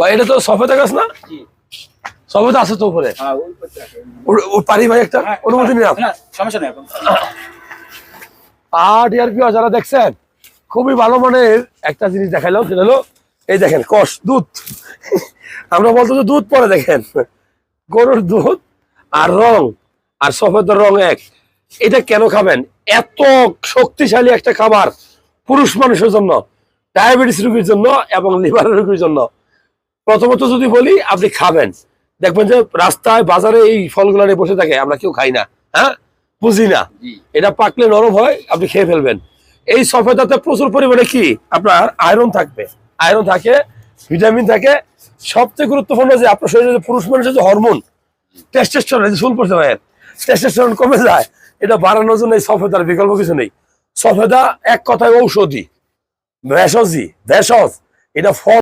বা এটা তো সফেদা গাছ না? সফেদা আছে তো উপরে? হ্যাঁ পারি ভাই একটা? হ্যাঁ, অনুমতি নিলাম। সমস্যা নেই আর ডিয়ার যারা দেখছেন খুবই ভালো মানের একটা জিনিস দেখাইলাম সেটা হলো এই দেখেন কষ দুধ। আমরা বলতো যে দুধ পরে দেখেন। গরুর দুধ আর রং আর সফেদের রং এক। এটা কেন খাবেন? এত শক্তিশালী একটা খাবার পুরুষ মানুষের জন্য ডায়াবেটিস রোগীর জন্য এবং লিভার রোগীর জন্য। প্রথমত যদি বলি আপনি খাবেন। দেখবেন যে রাস্তায় বাজারে এই ফলগুলো নিয়ে বসে থাকে আমরা কেউ খাই না হ্যাঁ? বুঝি না। এটা পাকলে নরম হয় আপনি খেয়ে ফেলবেন। এই সফেদাতে প্রচুর পরিমাণে কি? আপনার আয়রন থাকবে। আয়রন থাকে ভিটামিন থাকে। সবচেয়ে গুরুত্বপূর্ণ যে আপনার শরীরে যে পুরুষ মানুষের যে হরমোন টেস্টেস্টরন যে শুল পড়তে হয় টেস্টেস্টরন কমে যায় এটা বাড়ানোর জন্য এই সফেদার বিকল্প কিছু নেই। সফেদা এক কথায় ঔষধি ভেষজই ভেষজ এটা ফল